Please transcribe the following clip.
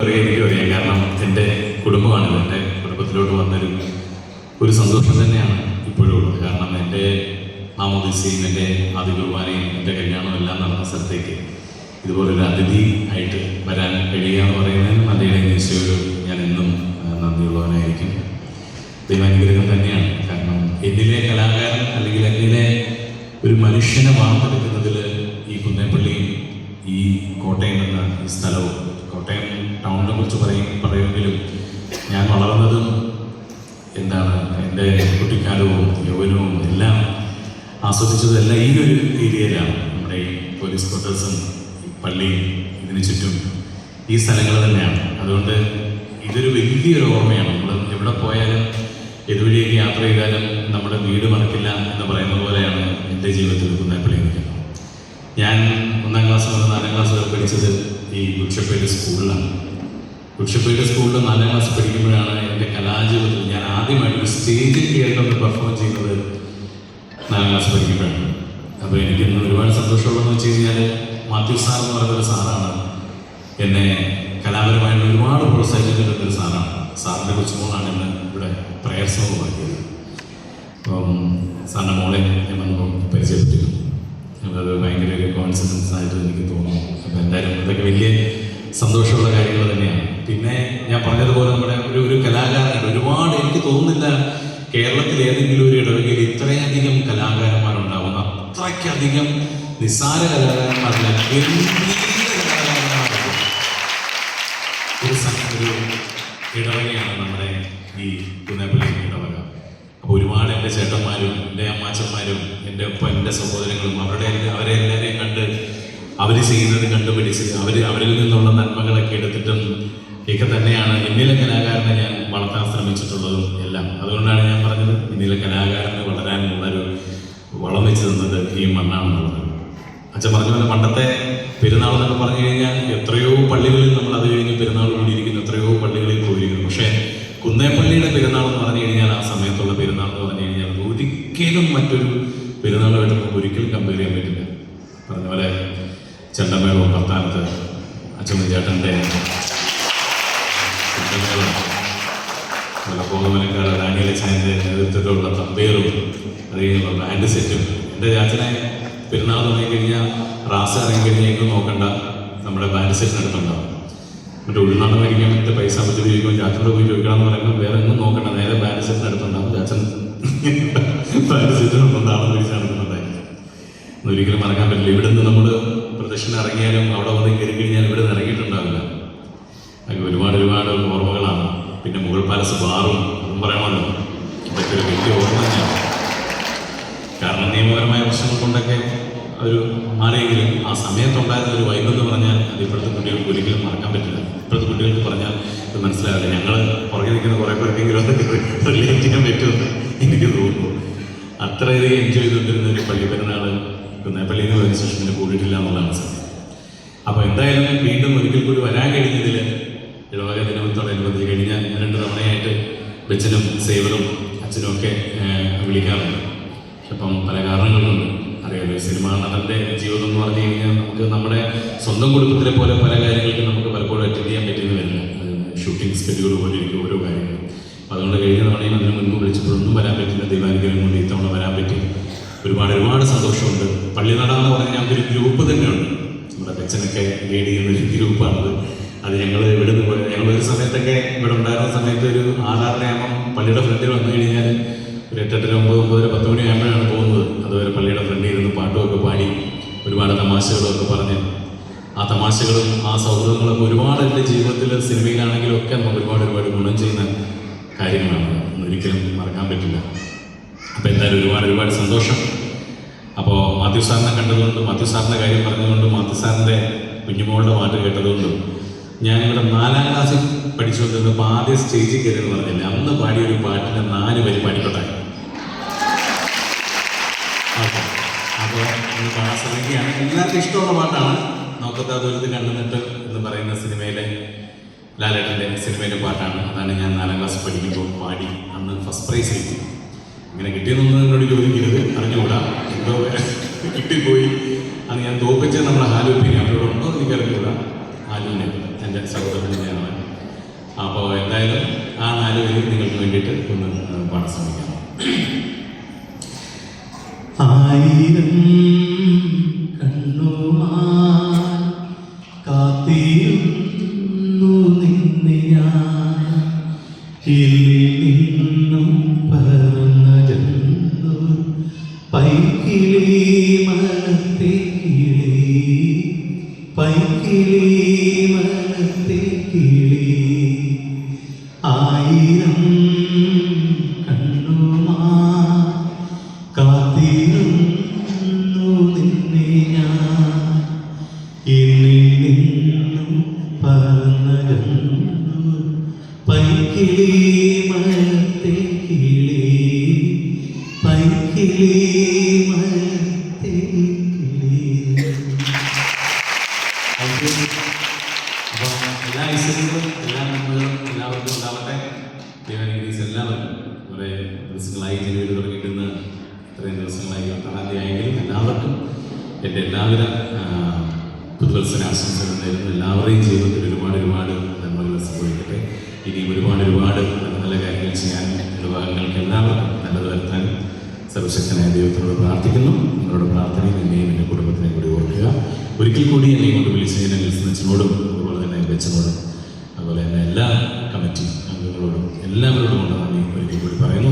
എനിക്കും അറിയാം കാരണം എന്റെ കുടുംബമാണിത് എന്റെ കുടുംബത്തിലോട്ട് വന്നൊരു ഒരു സന്തോഷം തന്നെയാണ് ഇപ്പോഴും ഉള്ളത്. കാരണം എന്റെ മാമോദിസയും എന്റെ ആദ്യ കുർബാനയും എന്റെ കല്യാണവും എല്ലാം നടന്ന സ്ഥലത്തേക്ക് ഇതുപോലൊരു അതിഥി ആയിട്ട് വരാൻ കഴിയുക എന്ന് പറയുന്നതിന് നല്ലയുടെ നിശ്ചയോട് ഞാൻ എന്നും നന്ദിയുള്ളവനായിരിക്കും. ദൈവാനുഗ്രഹം തന്നെയാണ്. കാരണം എന്നിലെ കലാകാരൻ അല്ലെങ്കിൽ എന്നിലെ ഒരു മനുഷ്യനെ വാർത്തെടുക്കുന്നതിൽ ആസ്വദിച്ചതെല്ലാം ഈ ഒരു ഏരിയയിലാണ്. നമ്മുടെ ഈ പോലീസ് ക്വാർട്ടേഴ്സും പള്ളിയും ഇതിന് ചുറ്റും ഈ സ്ഥലങ്ങൾ തന്നെയാണ്. അതുകൊണ്ട് ഇതൊരു വലിയൊരു ഓർമ്മയാണ്. നമ്മൾ എവിടെ പോയാലും ഏതുവഴിയൊക്കെ യാത്ര ചെയ്താലും നമ്മുടെ വീട് മറക്കില്ല എന്ന് പറയുന്ന പോലെയാണ് എന്റെ ജീവിതത്തിൽ കുന്നപ്പള്ളി നിൽക്കുന്നത് ഞാൻ ഒന്നാം ക്ലാസ് മുതൽ നാലാം ക്ലാസ് വരെ പഠിച്ചത് ഈ ഗുഡ്ഷപ്പേട്ട് സ്കൂളിലാണ്. ഗുഡ്ഷപ്പേട്ട് സ്കൂളിൽ നാലാം ക്ലാസ് പഠിക്കുമ്പോഴാണ് എന്റെ കലാജീവിതത്തിൽ ഞാൻ ആദ്യമായിട്ട് സ്റ്റേജിൽ കയറിട്ടൊന്ന് പെർഫോം ക്ലാസ് പഠിക്കുമ്പോഴാണ് അപ്പോൾ എനിക്ക് ഇന്ന് ഒരുപാട് സന്തോഷമുള്ളതെന്ന് വെച്ച് കഴിഞ്ഞാൽ മാത്യു സാർ എന്ന് പറയുന്ന ഒരു സാറാണ്. എന്നെ കലാപരമായിട്ട് ഒരുപാട് പ്രോത്സാഹിപ്പിക്കുന്ന ഒരു സാറാണ്. സാറിന്റെ കൊച്ചുമോളാണ് ഇന്ന് ഇവിടെ പ്രയർ സോങ് അപ്പം സാറിന്റെ മോളെ ഞാൻ പരിചയപ്പെട്ടിരുന്നു. അത് ഭയങ്കര ഒരു കോൺഫിഡൻസ് ആയിട്ട് എനിക്ക് തോന്നുന്നു. അപ്പോൾ എന്തായാലും അതൊക്കെ വലിയ സന്തോഷമുള്ള കാര്യങ്ങൾ തന്നെയാണ്. പിന്നെ ഞാൻ പറഞ്ഞതുപോലെ നമ്മുടെ ഒരു ഒരു കലാകാരൻ ഒരുപാട് എനിക്ക് തോന്നുന്നില്ല കേരളത്തിൽ ഏതെങ്കിലും ഒരു ഇടവകയിൽ ഇത്രയധികം കലാകാരന്മാരുണ്ടാവുന്ന അത്രയ്ക്കധികം നിസ്സാര കലാകാരന്മാരല്ല ഇടവകയാണ് നമ്മുടെ ഈ കുന്നേപ്പള്ളി ഇടവക. അപ്പോൾ ഒരുപാട് എന്റെ ചേട്ടന്മാരും എന്റെ അമ്മാച്ചന്മാരും എന്റെ ഒപ്പം എന്റെ സഹോദരങ്ങളും അവരുടെ അവരെ എല്ലാവരെയും കണ്ട് അവർ ചെയ്യുന്നത് കണ്ടുപിടിച്ച് അവർ അവരിൽ നിന്നുള്ള നന്മകളൊക്കെ എടുത്തിട്ടും ഒക്കെ തന്നെയാണ്. എന്നിലെ കലാകാരനെ ഞാൻ വളർത്താൻ ശ്രമിച്ചിട്ടുള്ളതും എല്ലാം. അതുകൊണ്ടാണ് ഞാൻ പറഞ്ഞത് കലാകാരന് കലാകാരന് വളരാനുള്ളൊരു വളം വെച്ച് തന്നത് ഈ മണ്ണാണെന്നുള്ളത്. അച്ഛൻ പറഞ്ഞ പോലെ പണ്ടത്തെ പെരുന്നാൾ എന്നൊക്കെ പറഞ്ഞു കഴിഞ്ഞാൽ എത്രയോ പള്ളികളിൽ നമ്മൾ അത് കഴിഞ്ഞ് പെരുന്നാൾ കൂടിയിരിക്കുന്നു എത്രയോ പള്ളികളിൽ പോയിരിക്കുന്നു. പക്ഷേ കുന്നേപ്പള്ളിയുടെ പെരുന്നാൾ എന്ന് പറഞ്ഞു കഴിഞ്ഞാൽ ആ സമയത്തുള്ള പെരുന്നാൾ എന്ന് പറഞ്ഞു കഴിഞ്ഞാൽ ഒരിക്കലും മറ്റൊരു പെരുന്നാളുമായിട്ട് നമുക്ക് ഒരിക്കലും കമ്പയർ ചെയ്യാൻ പറ്റില്ല. പറഞ്ഞ പോലെ ചെണ്ടമേളവും ഭർത്താനത്ത് അച്ഛൻ ചേട്ടന്റെ കോതമലക്കാട് ഡാനിയലച്ഛന്റെ നേതൃത്വത്തിലുള്ള തമ്പേറും അത് കഴിഞ്ഞുള്ള ബാൻഡ് സെറ്റും എന്റെ ചാച്ചനെ പെരുന്നാൾ തുടങ്ങിക്കഴിഞ്ഞാൽ റാസ ഇറങ്ങി നോക്കണ്ട. നമ്മുടെ ബാൻഡ് സെറ്റിനടുത്തുണ്ടാവും മറ്റേ ഉൾനാടൻ കഴിക്കാൻ മറ്റേ പൈസ പറ്റി ചോദിക്കുമ്പോൾ ചാച്ചനോട് പോയി ചോദിക്കണം എന്ന് പറയുമ്പോൾ വേറെ എങ്ങും നോക്കണ്ട. നേരെ ബാൻഡ് സെറ്റിനടുത്തുണ്ടാവും ചാച്ചൻ ബാൻഡ് സെറ്റിനടുത്തുണ്ടാവും ചോദിച്ച് നടക്കുന്നുണ്ടായിരിക്കും ഒരിക്കലും മറക്കാൻ പറ്റില്ല. ഇവിടുന്ന് നമ്മൾ പ്രദക്ഷിണ ഇറങ്ങിയാലും അവിടെ വന്ന് കയറി കഴിഞ്ഞാൽ ഇവിടെ നിന്ന് ഇറങ്ങിയിട്ടുണ്ടാവില്ല ഒരുപാട് ഒരുപാട് ഓർമ്മകളാണ്. പിന്നെ മുഗൾ പാലസ് ബാറും അതും പറയാമല്ലോ. ഇതൊക്കെ ഒരു വലിയ ഓർമ്മ തന്നെയാണ്. കാരണം നിയമപരമായ പ്രശ്നങ്ങൾ കൊണ്ടൊക്കെ ഒരു മാറിയെങ്കിലും ആ സമയത്തുണ്ടായിരുന്ന ഒരു വൈബ് എന്ന് പറഞ്ഞാൽ അത് ഇപ്പോഴത്തെ കുട്ടികൾക്ക് ഒരിക്കലും മറക്കാൻ പറ്റില്ല. ഇപ്പോഴത്തെ കുട്ടികൾക്ക് പറഞ്ഞാൽ ഇത് മനസ്സിലാവില്ല. ഞങ്ങൾ പുറകെ നിൽക്കുന്ന കുറേ പേർക്കെങ്കിലും അതൊക്കെ റിലേറ്റ് ചെയ്യാൻ പറ്റുമെന്ന് എനിക്ക് തോന്നുന്നു. അത്രയധികം എൻജോയ് ചെയ്തുകൊണ്ടിരുന്ന ഒരു പള്ളി പെരുന്നാൾ കുന്നേപ്പള്ളിയിൽ നിന്ന് ശേഷം പിന്നെ കൂടിയിട്ടില്ല എന്നുള്ളതാണ് സത്യം. അപ്പോൾ എന്തായാലും വീണ്ടും ഒരിക്കൽ കൂടി വരാൻ കഴിഞ്ഞതിൽ ഇടവക ദിനത്തോടനുബന്ധിച്ച് കഴിഞ്ഞ രണ്ട് തവണയായിട്ട് ബച്ചനും സേവറും അച്ഛനും ഒക്കെ വിളിക്കാറുണ്ട്. അപ്പം പല കാരണങ്ങളുണ്ട്. അറിയാതെ സിനിമാ നടന്റെ ജീവിതം എന്ന് പറഞ്ഞു കഴിഞ്ഞാൽ നമുക്ക് നമ്മുടെ സ്വന്തം കുടുംബത്തിലെ പോലെ പല കാര്യങ്ങൾക്കും നമുക്ക് പലപ്പോഴും അറ്റൻഡ് ചെയ്യാൻ പറ്റിയെന്ന് വരില്ല ഷൂട്ടിംഗ് സ്കെഡ്യൂൾ പോലെ ഇരിക്കും ഓരോ കാര്യങ്ങളും അപ്പോൾ അതുകൊണ്ട് കഴിഞ്ഞ തവണയും അതിന് മുൻപ് വിളിച്ചപ്പോഴൊന്നും വരാൻ പറ്റില്ല. ദൈവാനുഗ്രഹം കൊണ്ട് ഇത്തവണ വരാൻ പറ്റി. ഒരുപാട് ഒരുപാട് സന്തോഷമുണ്ട്. പള്ളിനട എന്ന് പറഞ്ഞാൽ ഒരു ഗ്രൂപ്പ് തന്നെയുണ്ട്. നമ്മുടെ അച്ഛനൊക്കെ ലീഡ് ചെയ്യുന്ന ഒരു ഗ്രൂപ്പാണത്. അത് ഞങ്ങൾ ഇവിടെ നിന്ന് ഞങ്ങൾ ഒരു സമയത്തൊക്കെ ഇവിടെ ഉണ്ടായിരുന്ന സമയത്ത് ഒരു ആറാറര ആകുമ്പം പള്ളിയുടെ ഫ്രണ്ടിൽ വന്നു കഴിഞ്ഞാൽ ഒരു എട്ടെട്ടര ഒമ്പത് ഒമ്പതര പത്ത് മണി ആകുമ്പോഴാണ് പോകുന്നത്. അതുവരെ പള്ളിയുടെ ഫ്രണ്ടിൽ ഇരുന്ന് പാട്ടുമൊക്കെ പാടി ഒരുപാട് തമാശകളൊക്കെ പറഞ്ഞു. ആ തമാശകളും ആ സൗഹൃദങ്ങളൊക്കെ ഒരുപാട് എന്റെ ജീവിതത്തിൽ സിനിമയിലാണെങ്കിലും ഒക്കെ നമുക്ക് ഒരുപാട് ഒരുപാട് ഗുണം ചെയ്യുന്ന കാര്യങ്ങളാണ്. ഒരിക്കലും മറക്കാൻ പറ്റില്ല. അപ്പോൾ എന്തായാലും ഒരുപാട് ഒരുപാട് സന്തോഷം. അപ്പോൾ മാത്യു സാറിനെ കണ്ടതുകൊണ്ടും മാത്യു സാറിന്റെ കാര്യം പറഞ്ഞതുകൊണ്ടും മാത്യു സാറിന്റെ കുഞ്ഞുമോളുടെ പാട്ട് കേട്ടതുകൊണ്ടും ഞാനിവിടെ നാലാം ക്ലാസ്സിൽ പഠിച്ചുകൊണ്ടിരുന്നപ്പോൾ ആദ്യം സ്റ്റേജിൽ കയറി പറഞ്ഞില്ല? അന്ന് പാടിയ ഒരു പാട്ടിന് നാല് വരി പാടിക്കോട്ടെ അപ്പോൾ ഒന്ന് എല്ലാവർക്കും ഇഷ്ടമുള്ള പാട്ടാണ്. നോക്കത്താ ദുരിത് കണ്ടുനിട്ട് എന്ന് പറയുന്ന സിനിമയിലെ ലാലേട്ടന്റെ സിനിമയിലെ പാട്ടാണ്. അതാണ് ഞാൻ നാലാം ക്ലാസ് പഠിക്കുമ്പോൾ പാടി. അന്ന് ഫസ്റ്റ് പ്രൈസ് കിട്ടി. ഇങ്ങനെ കിട്ടിയെന്നൊന്നും എന്നോട് ചോദിക്കരുത്. അറിഞ്ഞുകൂടാ. എന്തോ കിട്ടിപ്പോയി. അന്ന് ഞാൻ തോപ്പിച്ച നമ്മുടെ ഹാലൂപ്പിനെ അവരോടുണ്ടോ എന്ന് എനിക്ക് അറിഞ്ഞുകൂടാ ഹാലുവിനെ. എന്റെ സഹോദരൻ അപ്പോൾ എന്തായാലും ആ നാല് പേര് നിങ്ങൾക്ക് വേണ്ടിയിട്ട് ഒന്ന് പാടാൻ ശ്രമിക്കാം. ആയിരം കണ്ണുമാ കാത്തിരുന്നു പൈക്കിളി മനത്തെ കിളി ആയിരം കണ്ണുമാൻ കാത്തിരുന്നു നിന്നെ ഞാൻ. എന്നിൽ നിന്നും പറന്നകന്നു പൈക്കിളി മരത്തെ കിളി പൈക്കിളി മരത്തെ എല്ലാവർക്കും കുറേ ദിവസങ്ങളായി ജനുവരി തുടങ്ങിയിട്ടുന്ന ഇത്രയും ദിവസങ്ങളായി പത്താം തീയതി ആയെങ്കിലും എല്ലാവർക്കും എന്റെ എല്ലാവിധ പുതുവത്സര ആശംസകൾ നേരുന്നു. എല്ലാവരുടെയും ജീവിതത്തിൽ ഒരുപാട് ഒരുപാട് നന്മകൾ സംഭവിക്കട്ടെ. ഇനിയും ഒരുപാട് ഒരുപാട് നല്ല കാര്യങ്ങൾ ചെയ്യാനും നിർവാഹങ്ങൾക്ക് എല്ലാവർക്കും നല്ലത് വരുത്താനും സർവശക്തനായ ദൈവത്തിനോട് പ്രാർത്ഥിക്കുന്നു. നിങ്ങളുടെ പ്രാർത്ഥനയും എന്നെയും എന്റെ കുടുംബത്തിനെയും കൂടി ഓർക്കുക. ഒരിക്കൽ കൂടി എന്നെ കൊണ്ട് വിളിച്ചതിനെ നെൽസനച്ചനോടും അതുപോലെ എല്ലാവരോടും കൊണ്ട് ഒരിക്കൽ കൂടി പറയുന്നു.